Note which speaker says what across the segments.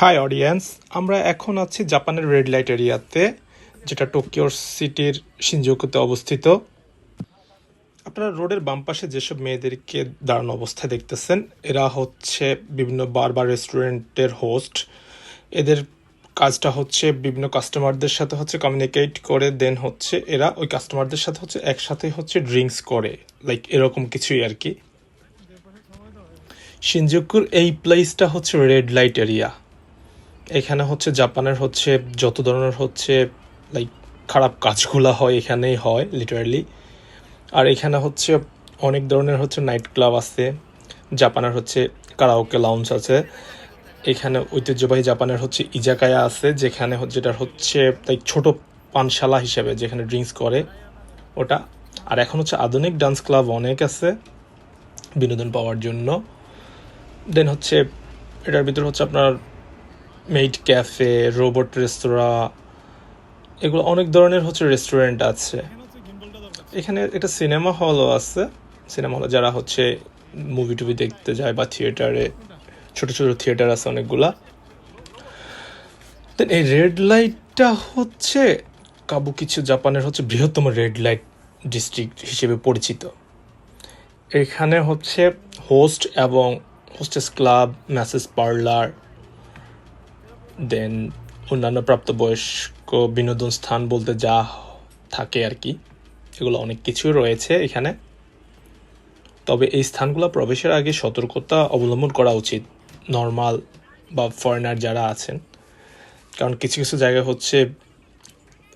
Speaker 1: High audience আমরা এখন আছি জাপানের রেড লাইট এরিয়াতে যেটা টোকিওর সিটির সিনজুকুতে অবস্থিত। আপনারা রোডের বাম পাশে যেসব মেয়েদেরকে দাঁড়ানো অবস্থায় দেখতেছেন, এরা হচ্ছে বিভিন্ন বার বা রেস্টুরেন্টের হোস্ট এদের কাজটা হচ্ছে বিভিন্ন কাস্টমারদের সাথে হচ্ছে কমিউনিকেট করে দেন হচ্ছে এরা ওই কাস্টমারদের সাথে হচ্ছে একসাথে হচ্ছে ড্রিঙ্কস করে লাইক এরকম কিছুই আর কি। সিনজুকুর এই প্লেসটা হচ্ছে রেড লাইট এরিয়া এখানে হচ্ছে জাপানের হচ্ছে যত ধরনের হচ্ছে লাইক খারাপ কাজগুলা হয়, এখানেই হয় লিটারালি আর এখানে হচ্ছে অনেক ধরনের হচ্ছে নাইট ক্লাব আছে, জাপানের হচ্ছে কারাওকে লাউঞ্জ আছে। এখানে ঐতিহ্যবাহী জাপানের হচ্ছে ইজাকায়া আছে, যেখানে যেটার হচ্ছে তাই ছোট পানশালা হিসেবে যেখানে ড্রিঙ্কস করে ওটা। আর এখন হচ্ছে আধুনিক ডান্স ক্লাব অনেক আছে বিনোদন পাওয়ার জন্য। দেন হচ্ছে, এটার ভিতর হচ্ছে আপনার মেইড ক্যাফে রোবট রেস্তোরাঁ এগুলো অনেক ধরনের হচ্ছে রেস্টুরেন্ট আছে। এখানে একটা সিনেমা হলও আছে। সিনেমা হলে যারা হচ্ছে মুভি টুভি দেখতে যায় বা থিয়েটারে ছোট ছোট থিয়েটার আছে অনেকগুলা। দেন এই রেড লাইটটা হচ্ছে কাবু কিছু জাপানের হচ্ছে বৃহত্তম রেড লাইট ডিস্ট্রিক্ট হিসেবে পরিচিত। এখানে হচ্ছে হোস্ট এবং hostess club massage parlour then অন্যান্য প্রাপ্তবয়স্ক বিনোদন স্থান বলতে যা থাকে আর কি, এগুলো অনেক কিছু রয়েছে এখানে। তবে এই স্থানগুলো প্রবেশের আগে সতর্কতা অবলম্বন করা উচিত নর্মাল বা ফরেনার যারা আছেন। কারণ কিছু কিছু জায়গা হচ্ছে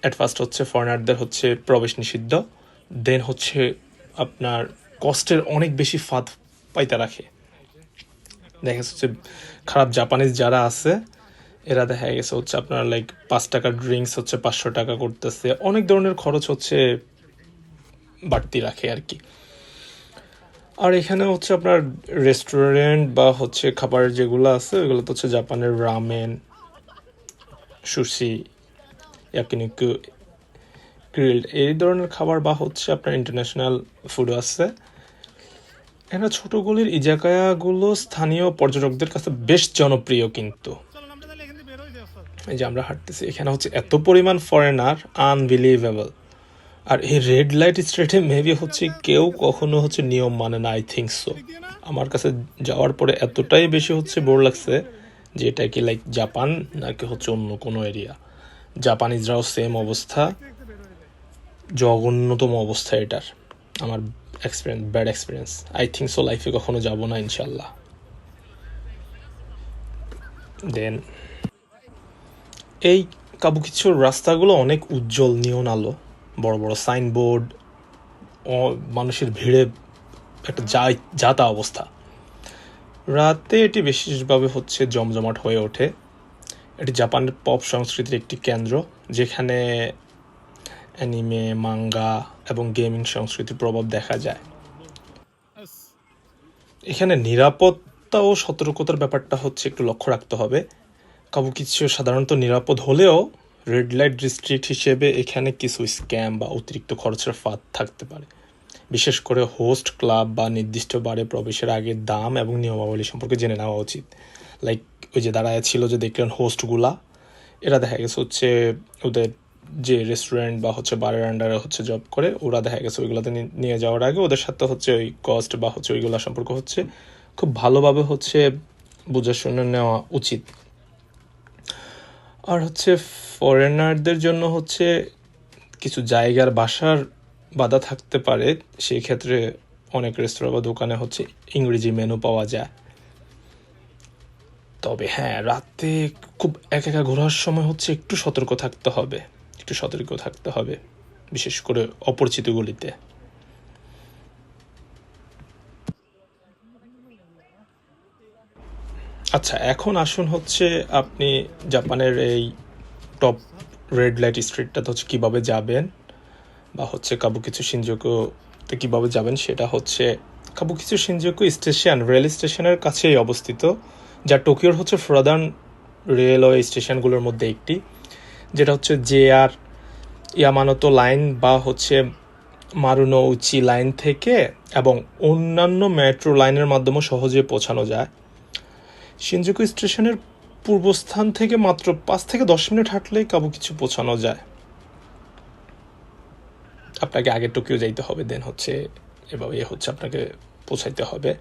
Speaker 1: অ্যাট ফার্স্ট হচ্ছে ফরেনারদের হচ্ছে প্রবেশ নিষিদ্ধ দেন হচ্ছে আপনার কষ্টের অনেক বেশি ফাঁদ পাইতে রাখে। দেখা যাচ্ছে খারাপ জাপানিজ যারা আছে এরা দেখা গেছে হচ্ছে আপনার লাইক পাঁচ টাকার ড্রিঙ্কস হচ্ছে পাঁচশো টাকা করতেছে। অনেক ধরনের খরচ হচ্ছে বাড়তি রাখে আর কি। আর এখানে হচ্ছে আপনার রেস্টুরেন্ট বা হচ্ছে খাবারের যেগুলো আছে, ওইগুলো তো হচ্ছে জাপানের রামেন সুশি ইয়াকিনিকু গ্রিল্ড এই ধরনের খাবার বা হচ্ছে আপনার ইন্টারন্যাশনাল ফুড আছে। এখানে ছোটগুলির ইজাকায়াগুলো স্থানীয় পর্যটকদের কাছে বেশ জনপ্রিয় কিন্তু। এই যে আমরা হাঁটতেছি, এখানে হচ্ছে এত পরিমাণ ফরেনার আনবিলিভেবল আর এই রেড লাইট স্ট্রিটে মেবি হচ্ছে কেউ কখনো হচ্ছে নিয়ম মানে না আই থিঙ্ক সো আমার কাছে যাওয়ার পরে এতটাই বেশি হচ্ছে বোর লাগছে যে এটা কি লাইক জাপান নাকি হচ্ছে অন্য কোনো এরিয়া জাপানিজরাও সেম অবস্থা। জঘন্যতম অবস্থা এটার। আমার experience bad experience I think so লাইফে কখনো যাব না, ইনশাল্লাহ। দেন এই কাবুকিচুর রাস্তাগুলো অনেক উজ্জ্বল নিয়ন আলো বড় বড় সাইনবোর্ড মানুষের ভিড়ে একটা যা যাতা অবস্থা। রাতে এটি বিশেষভাবে হচ্ছে জমজমাট হয়ে ওঠে। এটি জাপানের পপ সংস্কৃতির একটি কেন্দ্র, যেখানে অ্যানিমে, মাঙ্গা এবং গেমিং সংস্কৃতির প্রভাব দেখা যায়। এখানে নিরাপত্তা ও সতর্কতার ব্যাপারটা হচ্ছে একটু লক্ষ্য রাখতে হবে। কাবুকিচু সাধারণত নিরাপদ হলেও রেড লাইট ডিস্ট্রিক্ট হিসেবে এখানে কিছু স্ক্যাম বা অতিরিক্ত খরচের ফাঁদ থাকতে পারে। বিশেষ করে হোস্ট ক্লাব বা নির্দিষ্ট বারে প্রবেশের আগে দাম এবং নিয়মাবলী সম্পর্কে জেনে নেওয়া উচিত। লাইক ওই যে দাঁড়ায় ছিল যে দেখলেন হোস্টগুলা এরা দেখা গেছে হচ্ছে ওদের যে রেস্টুরেন্ট বা হচ্ছে বারের আন্ডারে হচ্ছে জব করে, ওরা দেখা গেছে ওইগুলোতে নিয়ে যাওয়ার আগে ওদের সাথে হচ্ছে ওই কস্ট বা হচ্ছে ওইগুলো সম্পর্ক হচ্ছে খুব ভালোভাবে হচ্ছে বুঝে শুনে নেওয়া উচিত। আর হচ্ছে ফরেনারদের জন্য হচ্ছে কিছু জায়গার বাসার বাধা থাকতে পারে। সেই ক্ষেত্রে অনেক রেস্তোরাঁ বা দোকানে হচ্ছে ইংরেজি মেনু পাওয়া যায়। তবে হ্যাঁ রাতে খুব একা একা ঘোরার সময় হচ্ছে একটু সতর্ক থাকতে হবে। একটু সতর্ক থাকতে হবে, বিশেষ করে অপরিচিত গলিতে। আচ্ছা এখন আসুন হচ্ছে আপনি জাপানের এই টপ রেড লাইট স্ট্রিটটাতে হচ্ছে কীভাবে যাবেন, বা হচ্ছে কাবুকিচু সিনজুকুতে কীভাবে যাবেন, সেটা হচ্ছে কাবুকিচু সিনজুকু স্টেশন রেল স্টেশনের কাছেই অবস্থিত, যা টোকিওর হচ্ছে প্রধান রেলওয়ে স্টেশনগুলোর মধ্যে একটি, যেটা হচ্ছে জে আর ইয়ামানতো লাইন বা হচ্ছে মারুনো উচি লাইন থেকে এবং অন্যান্য মেট্রো লাইনের মাধ্যমে সহজে পৌঁছানো যায়। সিনজুকু স্টেশনের পূর্বস্থান থেকে মাত্র পাঁচ থেকে দশ মিনিট হাঁটলেই কাবু কিছু পৌঁছানো যায়। আপনাকে আগে টোকিও যাইতে হবে, দেন হচ্ছে এভাবে এ হচ্ছে আপনাকে পৌঁছাইতে হবে।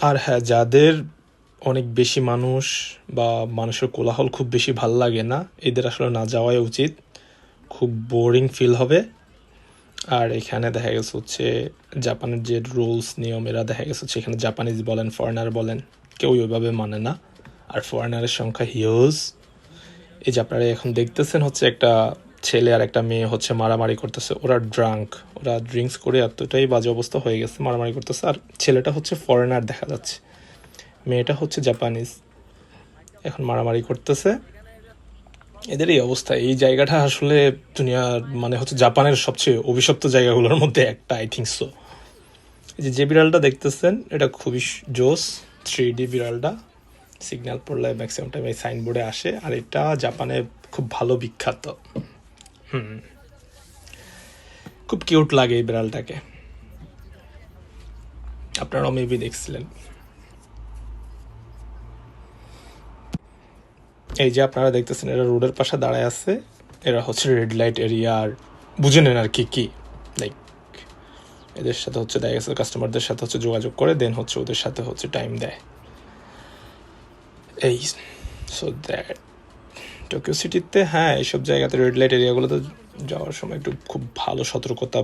Speaker 1: আর হ্যাঁ যাদের অনেক বেশি মানুষ বা মানুষের কোলাহল খুব বেশি ভালো লাগে না, এদের আসলে না যাওয়াই উচিত। খুব বোরিং ফিল হবে। আর এখানে দেখা গেছে হচ্ছে জাপানের যে রুলস, নিয়ম এরা দেখা গেছে হচ্ছে এখানে জাপানিজ বলেন ফরেনার বলেন কেউ ওইভাবে মানে না। আর ফরেনারের সংখ্যা হিউজ। এই যে আপনারা এখন দেখতেছেন হচ্ছে একটা ছেলে আর একটা মেয়ে হচ্ছে মারামারি করতেছে, ওরা ড্রাঙ্ক ওরা ড্রিঙ্কস করে এতটাই বাজে অবস্থা হয়ে গেছে, মারামারি করতেছে। আর ছেলেটা হচ্ছে ফরেনার দেখা যাচ্ছে, মেয়েটা হচ্ছে জাপানিজ এখন মারামারি করতেছে। এদের এই অবস্থা। এই জায়গাটা আসলে দুনিয়ার মানে হচ্ছে জাপানের সবচেয়ে অভিশপ্ত জায়গাগুলোর মধ্যে একটা আই থিঙ্ক সো এই যে যে বিড়ালটা দেখতেছেন, এটা খুবই জোস থ্রি ডি বিড়ালটা। সিগন্যাল পড়লে ম্যাক্সিমাম টাইম এই সাইনবোর্ডে আসে, আর এটা জাপানে খুব ভালো বিখ্যাত। খুব কিউট লাগে এই বিড়ালটাকে। আপনারাও মেবি দেখছিলেন। এই যে আপনারা দেখতেছেন এরা রোডের পাশে দাঁড়ায় আছে। এরা হচ্ছে রেড লাইট এরিয়া আর বুঝে নেন আর কি কি? লাইক এদের সাথে হচ্ছে দেখা গেছে কাস্টমারদের সাথে হচ্ছে যোগাযোগ করে দেন হচ্ছে ওদের সাথে হচ্ছে টাইম দেয়। এই সো দ্যাট টোকিও সিটিতে হ্যাঁ এইসব জায়গাতে রেড লাইট এরিয়াগুলোতে যাওয়ার সময় একটু খুব ভালো সতর্কতা